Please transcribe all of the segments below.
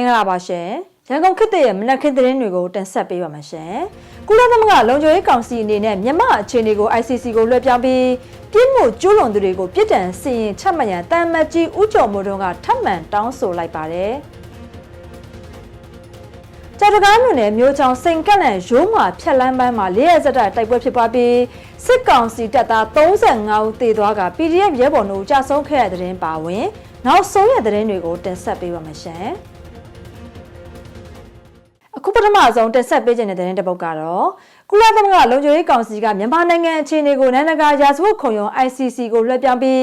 င်္ဂလာပါရှင်ရန်ကုန်ခေတ်သစ်ရဲ့မနက်ခင်းသတင်းတွေကိုတင်ဆက်ပေးပါမယ်ရှင်ကုလသမဂ္ဂလုံခြုံရေးကောင်စီအနေနဲ့မြန်မာအခြေအနေကို ICC ကိုလွှဲပြောင်းပြီးပြစ်မှုကျူးလွန်သူတွေကိုပြစ်ဒဏ်စီရင်ချမှတ်ရန်တမ်မတ်ကြီးဦးကျော်မိုးတို့ကထပ်မံတောင်းဆိုလိုက်ပါတယ်ကြော်တကားမြို့နယ်မြို့ချောင်းစိန်ကန့်လန့်ရိုးမှာဖြက်လန်းပိုင်းမှာ၄ရက်စက်တိုက်တိုက်ပွဲဖြစ်ပွားပြီးစစ်ကောင်စီတပ်သား35ဦးသေသွားက PDF ရဲဘော်တို့ကြာဆုံးခဲ့တဲ့တဲ့ရင်ပါဝင် နောက်ဆုံးရတဲ့တဲ့ရင်တွေကိုတင်ဆက်ပေးပါမယ်ရှင်အ ခုပထမဆုံးတင်ဆက်ပေးခြင်းတဲ့တဲ့ရင်တစ်ပုဒ်ကတော့ကုလသမဂ္ဂလုံခြုံရေးကောင်စီကမြန်မာနိုင်ငံအခြေအနေကိုနိုင်ငံတကာရာဇဝတ်ခုံရုံး ICC ကိုလွှဲပြောင်းပြီး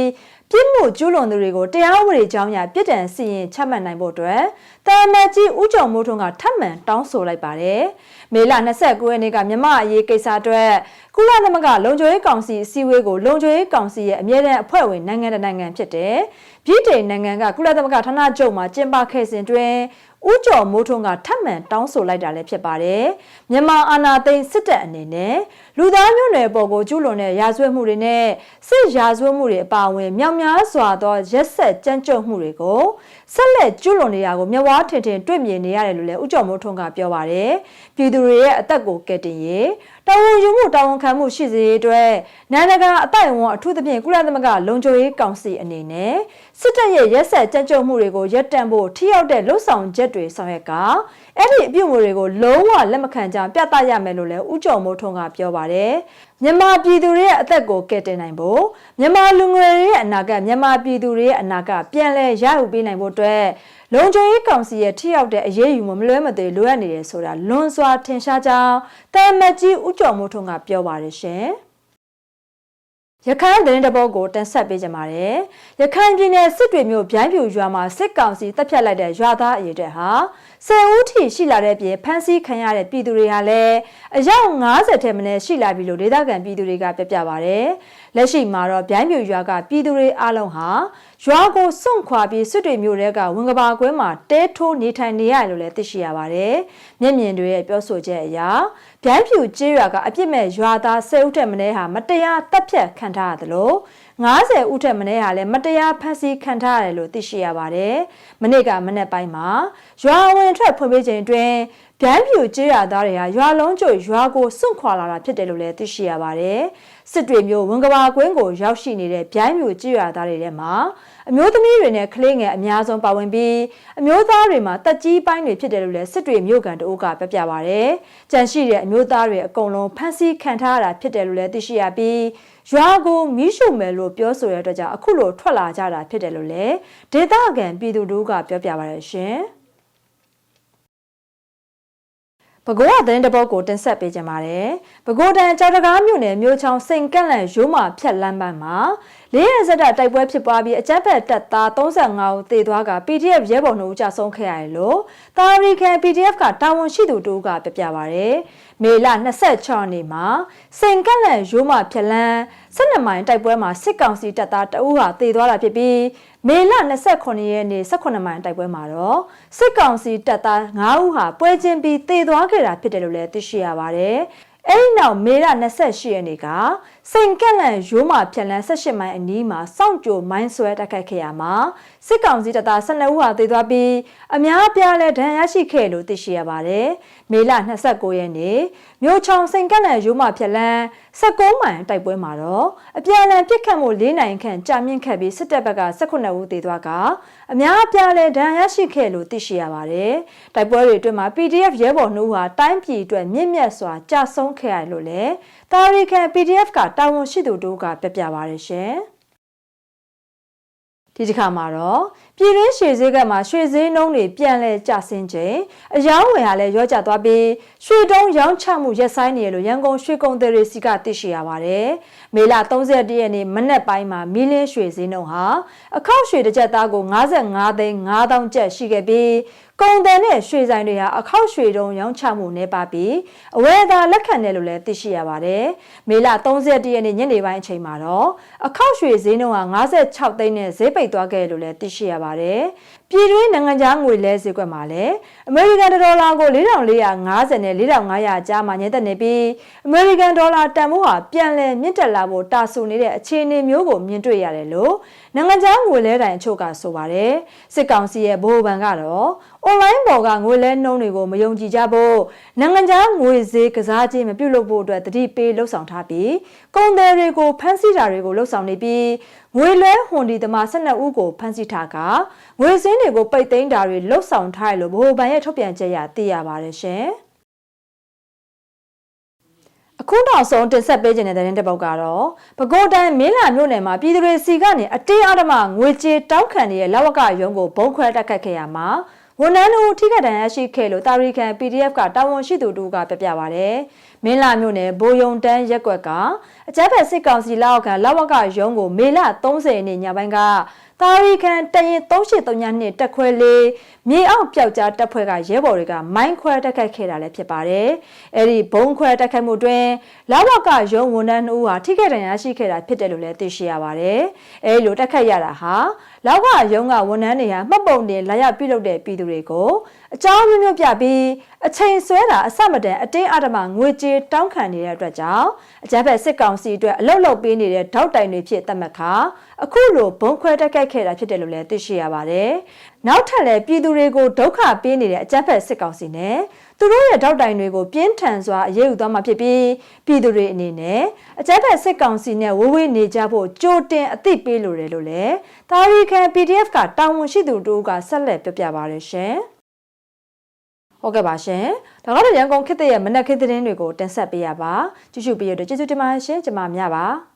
ပြစ်မှုကျူးလွန်သူတွေကိုတရားဥပဒေကြောင်းအရပြစ်ဒဏ်စီရင်ချမှတ်နိုင်ဖို့အတွက်တာမတ်ကြီးဦးကျော်မိုးထွန်းကထပ်မံတောင်းဆိုလိုက်ပါတယ်။မေလ29ရက်နေ့ကမြမအရေးကိစ္စအတွက်ကုလသမဂ္ဂလုံခြုံရေးကောင်စီအစည်းအဝေးကိုလုံခြုံရေးကောင်စီရဲ့အမြဲတမ်းအဖွဲ့ဝင်နိုင်ငံတနိုင်ငံဖြစ်တဲ့ပြည်ထောင်နိုင်ငံကကုလသမဂ္ဂဌာနချုပ်မှာကျင်းပခဲ့စဉ်တွင် ဦးကျော်မိုးထွန်းကထပ်မံတောင်းဆိုလိုက်တာလည်းဖြစ်ပါတယ်။မြန်မာအာဏာသိမ်းစစ်တပ်အနေနဲ့လူသားမျိုးနွယ်ပေါ်ကိုကျူးလွန်တဲ့ရာဇဝတ်မှုတွေနဲ့စစ်ရာဇဝတ်မှုတွေအပါအဝင်မြောက်များစွာသောရက်ဆက်ကြမ်းကြုတ်မှုတွေကိုဆက်လက်ကျူးလွန်နေတာကိုမျက်ဝါးထင်ထင်တွေ့မြင်နေရတယ်လို့လည်းဦးကျော်မိုးထွန်းကပြောပါတယ်။ပြည်သူတွေရဲ့အသက်ကိုကယ်တင်ရေး တာဝန်ယူမှုတာဝန်ခံမှုရှိစေရေးအတွက်နိုင်ငံတကာအတိုင်းအဝန်အထူးသဖြင့်ကုလသမဂ္ဂလုံခြုံရေးကောင်စီအနေနဲ့စစ်တပ်ရဲ့ရက်ဆက်ကြမ်းကြုတ်မှုတွေကိုရပ်တန့်ဖို့ထိရောက်တဲ့လှုပ်ဆောင်ချက်တွေဆောင်ရွက်က အဲ့ဒီအပြုအမူတွေကိုလုံးဝလက်မခံကြောင်းပြသရမယ်လို့လည်းဦးကျော်မိုးထွန်းကပြောပါတယ်။မြန်မာပြည်သူတွေရဲ့အသက်ကိုကယ်တင်နိုင်ဖို့မြန်မာလူငယ်တွေရဲ့အနာဂတ်မြန်မာပြည်သူတွေရဲ့အနာဂတ်ပြန်လည်ရယူပေးနိုင်ဖို့အတွက်လုံခြုံရေးကောင်စီရဲ့ထိရောက်တဲ့အရေးယူမှုမလွဲမသွေလိုအပ်နေတယ်ဆိုတာလွန်စွာထင်ရှားကြောင်းတာမတ်ကြီးဦးကျော်မိုးထွန်းကပြောပါတယ်ရှင်။ ရခိုင်သတင်းတပုတ်ကိုတင်ဆက်ပေးကြပါမယ်။ရခိုင်ပြည်နယ်စစ်တွေမြို့ဗျိုင်းပြူရွာမှာစစ်ကောင်စီတပ်ဖြတ်လိုက်တဲ့ရွာသားအရေးတဲ့ဟာဆယ်ဦးထိရှိလာတဲ့ပြင်ဖမ်းဆီးခံရတဲ့ပြည်သူတွေဟာလည်းအယောက်90ထက်မနည်းရှိလာပြီလို့ဒေသခံပြည်သူတွေကပြပြပါဗျ။လက်ရှိမှာတော့ဗျိုင်းပြူရွာကပြည်သူတွေအလုံးဟာရွာကိုစွန့်ခွာပြီးစစ်တွေမြို့ထဲကဝင်ကဘာကွင်းမှာတဲထိုးနေထိုင်နေရတယ်လို့လည်းသိရှိရပါတယ်။မျက်မြင်တွေရဲ့ပြောဆိုချက်အရဗျိုင်းပြူကျေးရွာကအပြစ်မဲ့ရွာသား10ဦးထက်မနည်းဟာမတရားတပ်ဖြတ်ခံထားရတယ်လို့90ဦးထက်မနည်းဟာလည်းမတရားဖမ်းဆီးခံထားရတယ်လို့သိရှိရပါတယ်။မနေ့ကမနေ့ပိုင်းမှာရွာဝင်ထွက်ဖွင့်ပေးခြင်းတွင် ဗျမ်းပြူကျေးရွာသားတွေဟာရွာလုံးကျွရွာကိုစွန့်ခွာလာတာဖြစ်တယ်လို့လည်းသိရှိရပါတယ်။စစ်တွေမျိုးဝန်ကဘာကွင်းကိုရောက်ရှိနေတဲ့ဗျမ်းပြူကျေးရွာသားတွေထဲမှာအမျိုးသမီးတွေနဲ့ကလေးငယ်အများဆုံးပါဝင်ပြီးအမျိုးသားတွေမှာတက်ကြီးပိုင်းတွေဖြစ်တယ်လို့လည်းစစ်တွေမျိုးကန်တို့ကပြပြပါဗျ။ကြန့်ရှိတဲ့အမျိုးသားတွေအကုန်လုံးဖမ်းဆီးခံထားရတာဖြစ်တယ်လို့လည်းသိရှိရပြီးရွာကိုမီးရှို့မယ်လို့ပြောဆိုရတဲ့အတွက်ကြောင့်အခုလိုထွက်လာကြတာဖြစ်တယ်လို့လည်းဒေသခံပြည်သူတို့ကပြောပြပါရရှင်။ ပဲခူးကသတင်းတပုတ်ကိုတင်ဆက်ပေးကြပါမယ်။ပဲခူးတန်ကြောက်တကားမြို့နယ်မြို့ချောင်းစိန်ကန့်လန့်ရိုးမာဖြတ်လမ်းပိုင်းမှာလေးရစက်တိုက်ပွဲဖြစ်ပွားပြီးအကြမ်းဖက်တပ်သား35ဦးသေသွားက PDF ရဲဘော်နှုတ်ကြဆုံးခဲ့ရတယ်လို့ တာရီကန် PDF ကတာဝန်ရှိသူတို့ကပြပြပါရယ်။မေလ26ရက်နေ့မှာစိန်ကန့်လန့်ရိုးမာဖြတ်လမ်း12မိုင်တိုက်ပွဲမှာစစ်ကောင်စီတပ်သားတအုပ်ဟာသေသွားတာဖြစ်ပြီးမေလ29ရက်နေ့18မိုင်တိုက်ပွဲမှာတော့စစ်ကောင်စီတပ်သား9ဦးဟာပွဲချင်းပြီးသေသွားခဲ့တာဖြစ်တယ်လို့လည်းသိရှိရပါတယ်။အဲဒီနောက်မေလ28ရက်နေ့က စိန်ကက်လန်ရိုးမာဖြက်လန်း18မိုင်အနီးမှာစောင့်ကြိုမိုင်းဆွဲတိုက်ခိုက်ခဲ့ရမှာစစ်ကောင်စီတပ်သား12ဦးဟာသေသွားပြီးအများအပြားလည်းဒဏ်ရာရှိခဲ့လို့သိရှိရပါတယ်။မေလ29ရက်နေ့မြို့ချောင်စိန်ကက်လန်ရိုးမာဖြက်လန်း19မိုင်တိုက်ပွဲမှာတော့အပြန်အလှန်ပစ်ခတ်မှု၄နိုင်ခန့်ကြာမြင့်ခဲ့ပြီးစစ်တပ်ဘက်က18ဦးသေသွားကအများအပြားလည်းဒဏ်ရာရှိခဲ့လို့သိရှိရပါတယ်။တိုက်ပွဲတွေအတွင်းမှာ PDF ရဲဘော်နှုတ်ဟာတိုင်းပြည်အတွက်မြင့်မြတ်စွာကြာဆုံးခဲ့ရတယ်လို့လည်းတာရီကန် PDF ကတာဝန်ရှိသူတို့ကပြပြပါရရှင်။ဒီတစ်ခါမှာတော့ပြည်တွင်းရွှေဈေးကမှာရွှေဈေးနှုန်းတွေပြန်လဲကျဆင်းခြင်းအယောင်းဝယ်ဟာလည်းရောကျသွားပြီးရွှေတုံးရောင်းချမှုရက်ဆိုင်နေရလို့ရန်ကုန်ရွှေကုန်သည်တွေစီကသိရှိရပါတယ်။ မေလ31ရက်နေ့မနက်ပိုင်းမှာမီလင်းရွှေဈေးနှုန်းဟာအခောက်ရွှေတစ်ကြက်သားကို55သိန်း5000ကျပ်ရှိခဲ့ပြီးကုန်တယ်နဲ့ရွှေဆိုင်တွေဟာအခောက်ရွှေတုံးရောင်းချမှုနေပါပြီးအဝယ်သာလက်ခံတယ်လို့လည်းသိရှိရပါတယ်။မေလ31ရက်နေ့ညနေပိုင်းအချိန်မှာတော့အခောက်ရွှေဈေးနှုန်းဟာ56သိန်းနဲ့ဈေးပိတ်သွားခဲ့လို့လည်းသိရှိရပါတယ်။ပြည်တွင်းနိုင်ငံခြားငွေလဲဈေးကွက်မှာလည်းအမေရိကန်ဒေါ်လာကို4450နဲ့4500ကြားမှာညှိတက်နေပြီးအမေရိကန်ဒေါ်လာတန်ဖိုးဟာပြန်လည်မြင့်တက်လာဖို့တာဆူနေတဲ့အခြေအနေမျိုးကိုမြင်တွေ့ရတယ်လို့နိုင်ငံခြားငွေလဲတိုင်အချို့ကဆိုပါတယ်စစ်ကောင်စီရဲ့ဗဟိုဘဏ်ကတော့ အွန်လိုင်းပေါ်ကငွေလဲနှုန်းတွေကိုမယုံကြည်ကြဖို့နိုင်ငံခြားငွေဈေးကစားခြင်းမပြုလုပ်ဖို့အတွက်တတိပေးလှုပ်ဆောင်ထားပြီးကုန်သည်တွေကိုဖမ်းဆီးတာတွေကိုလှုပ်ဆောင်နေပြီးငွေလွှဲဟွန်ဒီသမား12ဦးကိုဖမ်းဆီးထားကငွေစင်းတွေကိုပိတ်သိမ်းတာတွေလှုပ်ဆောင်ထားတယ်လို့ဗဟိုဘဏ်ရဲ့ထုတ်ပြန်ချက်အရသိရပါတယ်ရှင်အခုနောက်ဆုံးတင်ဆက်ပေးခြင်းတဲ့တဲ့ပုတ်ကတော့ပဲခူးတိုင်းမင်းလာမြို့နယ်မှာပြည်သူတွေစီကနေအတင်းအဓမ္မငွေကြေးတောင်းခံနေတဲ့လဝကရုံးကိုဘုံခွဲတက်ခတ်ခဲ့ရမှာ ဝန်ထမ်းတို့ထိခိုက်ဒဏ်ရာရှိခဲ့လို့တာရီကန် PDF ကတာဝန်ရှိသူတို့ကပြပြပါဗျ။မင်းလာမြို့နယ်ဘိုးယုံတန်းရက်ကွက်ကအကြမ်းဖက်စစ်ကောင်စီလက်အောက်ခံလဝကရုံးကိုမေလ30ရက်နေ့ညပိုင်းက တာရီကန်တရင်3832နှစ်တက်ခွဲလေးမြေအောက်ပျောက်ကြားတက်ဖွဲ့ကရဲဘော်တွေကမိုင်းခွဲတက်ခတ်ခဲ့တာလည်းဖြစ်ပါတယ်။အဲဒီဘုံခွဲတက်ခတ်မှုတွင်လဝကရုံးဝန်ထမ်းတို့ဟာထိခိုက်ဒဏ်ရာရှိခဲ့တာဖြစ်တယ်လို့လည်းသိရှိရပါတယ်။အဲဒီလိုတက်ခတ်ရတာဟာလောက်ကရုံးကဝန်ထမ်းတွေဟာမှတ်ပုံတင်လာရောက်ပြုလုပ်တဲ့ပြည်သူတွေကို အကြောင်းမျိုးမျိုးပြပြီးအချိန်ဆွဲတာအစမတန်အတင်းအဓမ္မငွေကြေးတောင်းခံနေတဲ့အတွက်ကြောင့်အကြမ်းဖက်စစ်ကောင်စီအတွက်အလုတ်လုတ်ပေးနေတဲ့ထောက်တိုင်တွေဖြစ်သတ်မှတ်ခါအခုလိုဘုံခွဲတက်ခိုက်ခဲ့တာဖြစ်တယ်လို့လည်းသိရှိရပါတယ်။နောက်ထပ်လည်းပြည်သူတွေကိုဒုက္ခပေးနေတဲ့အကြမ်းဖက်စစ်ကောင်စီနဲ့သူတို့ရဲ့ထောက်တိုင်တွေကိုပြင်းထန်စွာအရေးယူသွားမှာဖြစ်ပြီးပြည်သူတွေအနေနဲ့အကြမ်းဖက်စစ်ကောင်စီနဲ့ဝေးဝေးနေကြဖို့ကြိုတင်အသိပေးလိုတယ်လို့လည်းတာရီခံ PDF ကတာဝန်ရှိသူတို့ကဆက်လက်ပြပြပါရရှင်။ ဟုတ်ကဲ့ပါရှင်။ဒါကတော့ရန်ကုန်ခေတ်ရဲ့မနက်ခေတ်သတင်းတွေကိုတင်ဆက်ပေးရပါ။ကြည့်ရှုပေးရတဲ့ကျေးဇူးတင်ပါတယ်ရှင်။ကျွန်မမြပါ။